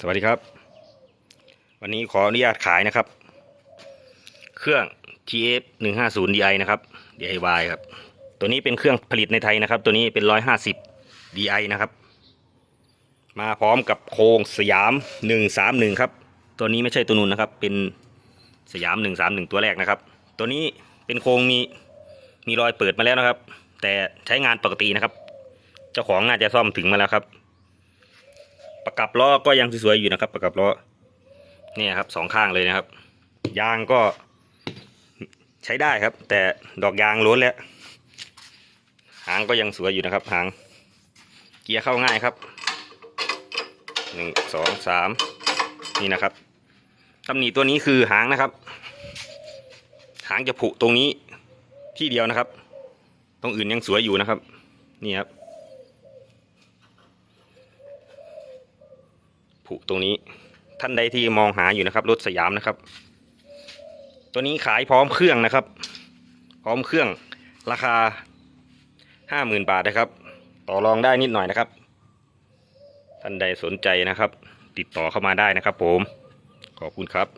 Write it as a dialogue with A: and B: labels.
A: สวัสดีครับ วันนี้ขออนุญาตขายนะครับ เครื่อง TF 1 5 0 DI นะครับ DIY ครับ ตัวนี้เป็นเครื่องผลิตในไทยนะครับ ตัวนี้เป็น 150 DI นะครับ มาพร้อมกับโครงสยาม 131 ครับ ตัวนี้ไม่ใช่ตัวนูนนะครับ เป็นสยาม 131 ตัวแรกนะครับ ตัวนี้เป็นโครงมีมีรอยเปิดมาแล้วนะครับ แต่ใช้งานปกตินะครับ เจ้าของน่าจะซ่อมถึงมาแล้วครับ ประกับล้อก็ยังสวยๆอยู่นะครับ ประกับล้อเนี่ยครับสองข้างเลยนะครับ ยางก็ใช้ได้ครับ แต่ดอกยางล้นแล้ว หางก็ยังสวยอยู่นะครับ หาง เกียร์เข้าง่ายครับหนึ่งสองสามนี่นะครับตำหนิตัวนี้คือหางนะครับ หางจะผุตรงนี้ที่เดียวนะครับ ตรงอื่นยังสวยอยู่นะครับ นี่ครับ ผุตรงนี้ ท่านใดที่มองหาอยู่นะครับ รถสยามนะครับ ตัวนี้ขายพร้อมเครื่องนะครับ พร้อมเครื่องราคาห้าหมื่นบาทนะครับ ต่อรองได้นิดหน่อยนะครับ ท่านใดสนใจนะครับ ติดต่อเข้ามาได้นะครับ ผมขอบคุณครับ